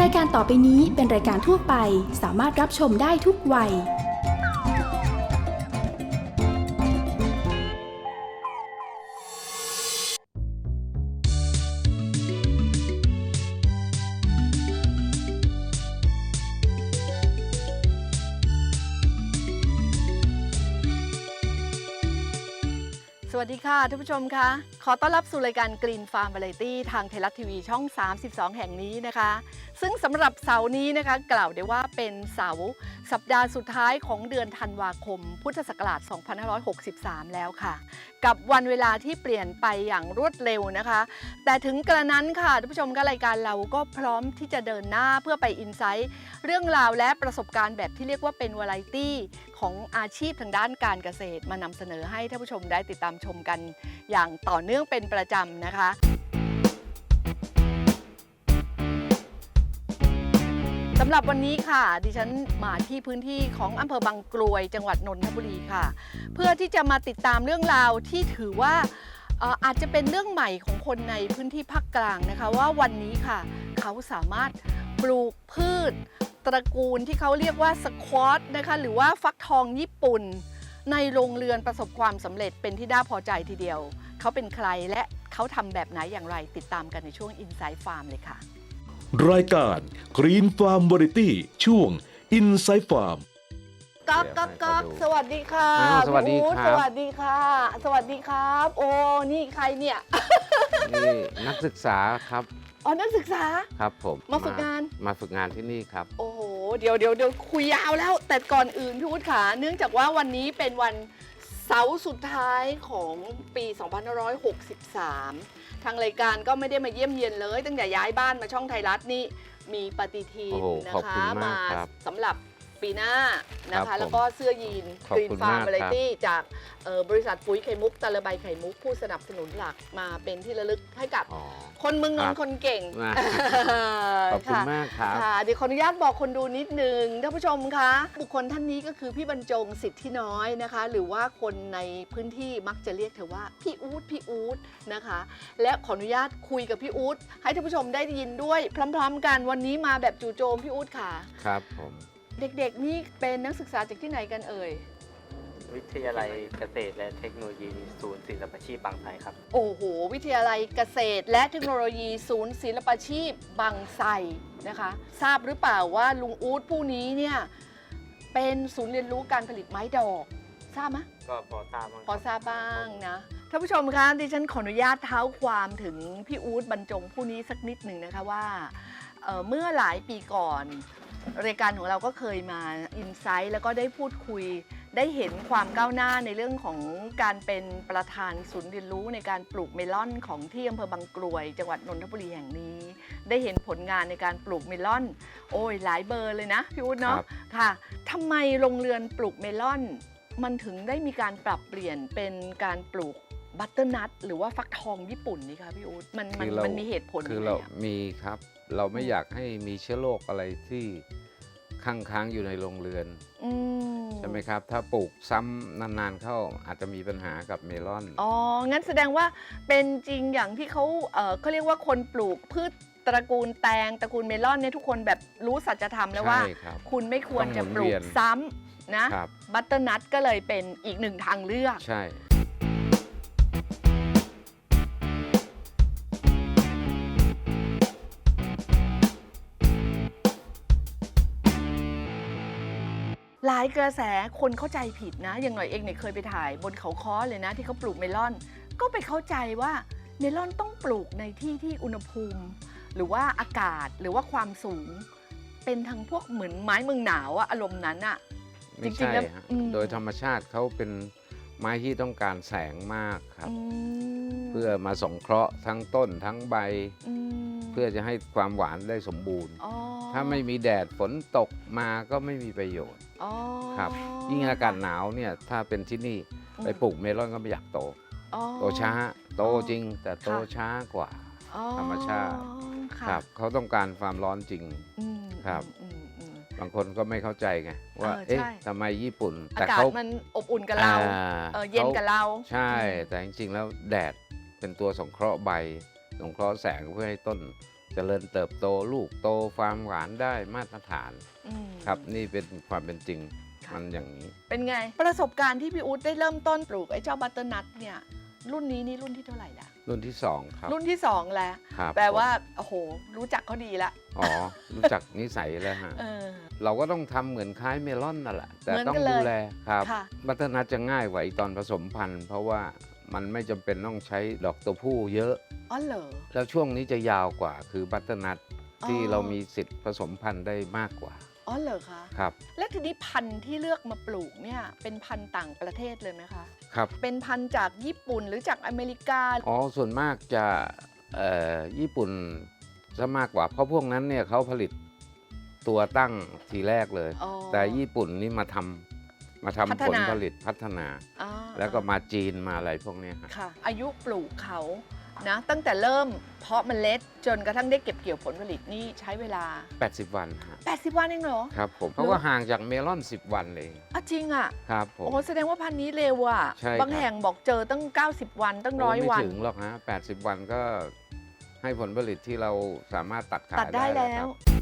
รายการต่อไปนี้เป็นรายการทั่วไปสามารถรับชมได้ทุกวัย สวัสดีค่ะท่านผู้ชมคะขอต้อนรับสู่รายการ Green Farm Variety ทางไทยรัฐทีวีช่อง 32 แห่งนี้นะคะ ซึ่งสำหรับเสาร์นี้นะคะกล่าวได้ว่าเป็นเสาร์สัปดาห์สุดท้ายของเดือนธันวาคม พุทธศักราช 2563 แล้วค่ะ กับวันเวลาที่เปลี่ยนไปอย่างรวดเร็วนะคะ แต่ถึงกระนั้นค่ะท่านผู้ชมก็รายการเราก็พร้อมที่จะเดินหน้าเพื่อไปอินไซต์เรื่องราวและประสบการณ์แบบที่เรียกว่าเป็นวาไรตี้ของอาชีพทางด้านการเกษตร มานำเสนอให้ท่านผู้ชมได้ติดตามชมกัน อย่างต่อเนื่องเป็นประจำนะคะำหรับวันนี้ค่ะ ดิฉันมาที่พื้นที่ของอำเภอบางกรวย จังหวัดนนทบุรีค่ะ เพื่อที่จะมาติดตามเรื่องราวที่ถือว่าอาจจะเป็นเรื่องใหม่ของคนในพื้นที่ภาคกลางนะคะ ว่าวันนี้ค่ะ เขาสามารถปลูกพืช ตระกูลที่เขาเรียกว่าสควอตนะคะหรือว่าฟักทองญี่ปุ่น ในโรงเรือนประสบความสำเร็จเป็นที่น่าพอใจทีเดียว เขาเป็นใครและเขาทำแบบไหนอย่างไรติดตามกันในช่วง Inside Farm เลยค่ะ รายการ Green Farm Variety ช่วง Inside Farm ก๊อกก๊อกก๊อกสวัสดีค่ะอ้าวสวัสดีพี่อู๊ครับ สวัสดีค่ะ สวัสดีครับ โอ้นี่ใครเนี่ย นี่นักศึกษาครับอ๋อนักศึกษา ครับผมมาฝึกงาน มาฝึกงานที่นี่ครับ โอ้โห เดี๋ยวเดี๋ยวเดี๋ยวคุยยาวแล้ว แต่ก่อนอื่นพี่วุฒิขาเนื่องจากว่าวันนี้เป็นวันเสาร์สุดท้ายของปี 2563 ทางรายการก็ไม่ได้มาเยี่ยมเยียนเลย ตั้งแต่ย้ายบ้านมาช่องไทยรัฐนี่มีปฏิทินโอ้โหนะขอบคะคุณมากครับ สำหรับ ปีหน้านะครัคะ บผมแล้วก็เสื้อยีนขอบกรีนคุณฟาร์มมากวาไรครับตี้จากเอ่อบริษัทปุ๋ยไข่มุกตะลใบไข่มุกผู้สนับสนุนหลักมาเป็นที่ระลึกให้กับอ๋อ คนเมืองนครันบท์คนเก่งนะขอบคุณค่ะมากครับ ค่ะเดี๋ยวขออนุญาตบอกคนดูนิดนึงท่านผู้ชมคะบุคคลท่านนี้ก็คือพี่บรรจงสิทธิน้อยนะคะ หรือว่าคนในพื้นที่มักจะเรียกเธอว่าพี่อู๊ดพี่อู๊ดนะคะ และขออนุญาตคุยกับพี่อู๊ดให้ท่านผู้ชมได้ยินด้วย พร้อม ๆ กันวันนี้มาแบบจู่โจมพี่อู๊ดค่ะ ครับผม เด็กๆ นี่เป็นนักศึกษาจากที่ไหนกันเอ่ย วิทยาลัยเกษตรและเทคโนโลยีศูนย์ศิลปาชีพบางไทรครับ โอ้โห วิทยาลัยเกษตรและเทคโนโลยีศูนย์ศิลปาชีพบางไทรนะคะ ทราบหรือเปล่าว่าลุงอู๊ดผู้นี้เนี่ยเป็นศูนย์เรียนรู้การผลิตไม้ดอก ทราบไหมก็พอทราบบ้างพอทราบบ้างนะท่านผู้ชมคะดิฉันขออนุญาตเท้าความถึงพี่อู๊ดบรรจงผู้นี้สักนิดหนึ่งนะคะว่าเอ่อเมื่อหลายปีก่อน รายการของเราก็เคยมาอินไซต์แล้วก็ได้พูดคุย ได้เห็นความก้าวหน้าในเรื่องของการเป็นประธานศูนย์เรียนรู้ในการปลูกเมลอนของที่อำเภอบางกรวย จังหวัดนนทบุรีแห่งนี้ ได้เห็นผลงานในการปลูกเมลอน โอ้ยหลายเบอร์เลยนะพี่อู๊ดเนาะครับ ค่ะทำไมโรงเรือนปลูกเมลอน มันถึงได้มีการปรับเปลี่ยนเป็นการปลูก บัตเตอร์นัทหรือว่าฟักทองญี่ปุ่นนี่คะพี่อู๊ดมันมันคือเรามันมีเหตุผลคือยังไงเราอะมีครับ เราไม่อยากให้มีเชื้อโรคอะไรที่ค้างค้างอยู่ในโรงเรือน อืมใช่ไหมครับ ถ้าปลูกซ้ำนานๆเข้าอาจจะมีปัญหากับเมลอน อ๋อ งั้นแสดงว่าเป็นจริงอย่างที่เขาเอ่อเขาเรียกว่าคนปลูกพืชตระกูลแตงตระกูลเมลอนเนี่ยทุกคนแบบรู้สัจธรรมแล้วว่า ใช่ครับ คุณไม่ควรจะต้องหมุนปลูเวีกยน ซ้ำนะ ครับ บัตเตอร์นัทก็เลยเป็นอีกหนึ่งทางเลือก ใช่ หลายกระแสคนเข้าใจผิดนะ อย่างหน่อยเองเนี่ยเคยไปถ่ายบนเขาค้อเลยนะ ที่เขาปลูกเมลอน ก็ไปเข้าใจว่าเมลอนต้องปลูกในที่ที่อุณหภูมิ หรือว่าอากาศหรือว่าความสูง เป็นทั้งพวกเหมือนไม้เมืองหนาวอะอารมณ์นั้นอะไม่จริงๆใช่แล้วฮะอืมโดยธรรมชาติเขาเป็นไม้ที่ต้องการแสงมากครับ อืมเพื่อมาสงเคราะห์ทั้งต้นทั้งใบ มเพื่อจะให้ความหวานได้สมบูรณ์ อ๋อถ้าไม่มีแดดฝนตกมาก็ไม่มีประโยชน์ อ๋อครับยิ่งอากาศหนาวเนี่ยถ้าเป็นที่นี่อืมไปปลูกเมลอนก็ไม่อยากโต อ๋อ โตช้าโตอ๋อจริง แต่โตค่ะ ช้ากว่า อ๋อธรรมชาติค่ะครับเขาต้องการความร้อนจริง อืมครับอืมอืม บางคนก็ไม่เข้าใจไงว่าเออเอ๊ะใช่ ทำไมญี่ปุ่นอาแต่กาศเขามันอบอุ่นกับเราอ่เออเย็นกับเรา ใช่อืมแต่จริงๆแล้วแดดเป็นตัวสงเคราะห์ใบ สงเคราะห์แสงเพื่อให้ต้นเจริญเติบโตลูกโตฟาร์มหวานได้มาตรฐาน อืม ครับนี่เป็นความเป็นจริงค่ะมันอย่างนี้ เป็นไง ประสบการณ์ที่พี่อู๊ดได้เริ่มต้นปลูกไอ้เจ้าบัตเตอร์นัทเนี่ย รุ่นนี้นี่รุ่นที่เท่าไหร่ละรุ่นที่สองครับ รุ่นที่สองแล้วครับแปลว่าผมโอ้โห รู้จักเขาดีละอ๋อ รู้จักนิสัยแล้วฮะเออ เราก็ต้องทำเหมือนคล้ายเมลอนนั่นแหละ แต่เหมือนต้องกันเลยดูแลครับค่ะ บัตเตอร์นัทจะง่ายกว่าอีตอนผสมพันธุ์ เพราะว่ามันไม่จำเป็นต้องใช้ดอกตัวผู้เยอะ อ๋อเหรอ แล้วช่วงนี้จะยาวกว่าคือบัตเตอร์นัทที่อ๋อ เรามีสิทธิ์ผสมพันธุ์ได้มากกว่า อ๋อเหรอคะครับ และทีนี้พันธุ์ที่เลือกมาปลูกเนี่ยเป็นพันธุ์ต่างประเทศเลยไหมคะครับ เป็นพันธุ์จากญี่ปุ่นหรือจากอเมริกาอ๋อส่วนมากจะเอ่อญี่ปุ่นซะมากกว่าเพราะพวกนั้นเนี่ยเขาผลิตตัวตั้งทีแรกเลย อ๋อ แต่ญี่ปุ่นนี่มาทำมาทำพัฒผลนา ผลิตพัฒนาอ่าแล้วก็มาจีนมาอะไรพวกเนี้ยฮะค่ะ อายุปลูกเขา นะตั้งแต่เริ่มเพาะเมล็ดจนกระทั่งได้เก็บเกี่ยวผลผลิตนี่ใช้เวลา 80 วันฮะ80 วันเองเหรอ ครับผมเขาก็ห่างจากเมลอน 10 วันเองอะจริงอะครับผมโอ้แสดงว่าพันธุ์นี้เร็วอะใช่ครับบางแห่งบอกเจอตั้ง 90 วันตั้งร้อยโไม่วันถึงหรอกฮะ80 วันก็ให้ผลผลิตที่เราสามารถตัดขายตัดได้ได้แล้ครัว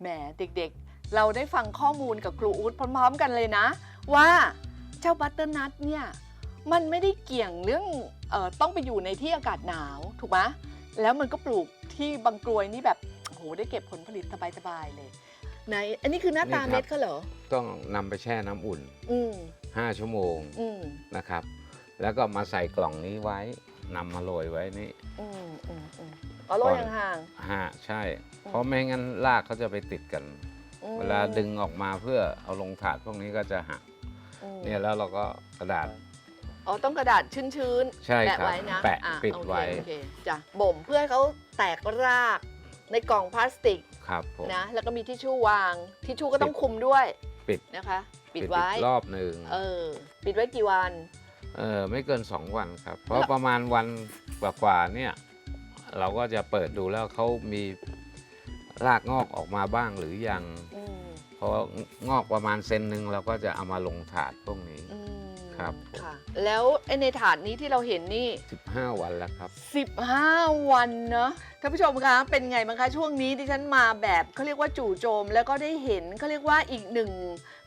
แหมเด็กๆ เราได้ฟังข้อมูลกับครูอู๊ดพร้อมๆ กันเลยนะ ว่าเจ้าบัตเตอร์นัทเนี่ยมันไม่ได้เกี่ยงเรื่องเออต้องไปอยู่ในที่อากาศหนาวถูกไหมแล้วมันก็ปลูกที่บางกรวยนี่แบบโอ้โหได้เก็บผลผลิตสบายๆเลยไหนอันนี้คือหน้าตานี่ครับเม็ดเขาเหรอ ต้องนำไปแช่น้ำอุ่นอืม5ชั่วโมงอืมนะครับ แล้วก็มาใส่กล่องนี้ไว้นำมาโรยไว้นี่ อืมอืมอืมเอาโรยห่างฮะใช่อืมเพราะไม่งั้นรากเขาจะไปติดกันๆอืมเวลาดึงออกมาเพื่อเอาลงถาดพวกนี้ก็จะหักอืมเนี่ยแล้วเราก็กระดาษอ๋อต้องกระดาษชื้นๆใช่แปะครับไว้นะแปะอ่ปิดโอเคไว้โอเคจ้ะบ่มเพื่อให้เขาแตกรากในกล่องพลาสติกครับผมนะแล้วก็มีทิชชู่วางทิชชู่ก็ต้องคุมด้วยปิดนะคะ ปิดอีกไว้รอบหนึ่งเออปิดไว้กี่วันเออไม่เกิน 2 วันครับ เพราะประมาณวันกว่าๆเนี่ย เราก็จะเปิดดูแล้วเขามีรากงอกออกมาบ้างหรือยัง อืมพองอกประมาณเซนหนึ่งเราก็จะเอามาลงถาดพวกนี้ อืม ครับผมค่ะ แล้วไอ้ในถาดนี้ที่เราเห็นนี่ 15 วันแล้วครับ 15 วันเนอะท่านผู้ชมคะเป็นไงบ้างคะช่วงนี้ดิฉันมาแบบเขาเรียกว่าจู่โจม แล้วก็ได้เห็นเขาเรียกว่าอีกหนึ่ง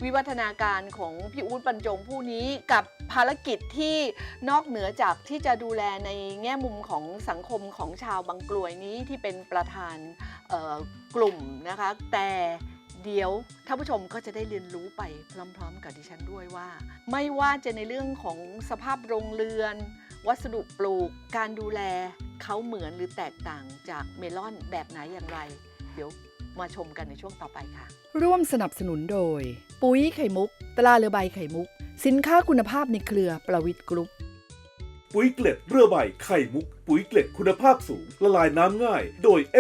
วิวัฒนาการของพี่อู๊ดบรรจงผู้นี้กับภารกิจที่นอกเหนือจากที่จะดูแลในแง่มุมของสังคมของชาวบางกลวยนี้ที่เป็นประธานเอ่อกลุ่มนะคะ แต่ เดี๋ยวท่านผู้ชมก็จะได้เรียนรู้ไปพร้อม ๆ กับดิฉันด้วยว่า ไม่ว่าจะในเรื่องของสภาพโรงเรือน วัสดุปลูก การดูแลเขาเหมือนหรือแตกต่างจากเมลอนแบบไหนอย่างไร เดี๋ยวมาชมกันในช่วงต่อไปค่ะ ร่วมสนับสนุนโดย ปุ๋ยไข่มุกตราเรือใบไข่มุก สินค้าคุณภาพในเครือประวิทย์กรุ๊ปปุ๋ยเกล็ดเรือใบไข่มุก ปุ๋ยเกล็ดคุณภาพสูงละลายน้ำง่าย โดยเอ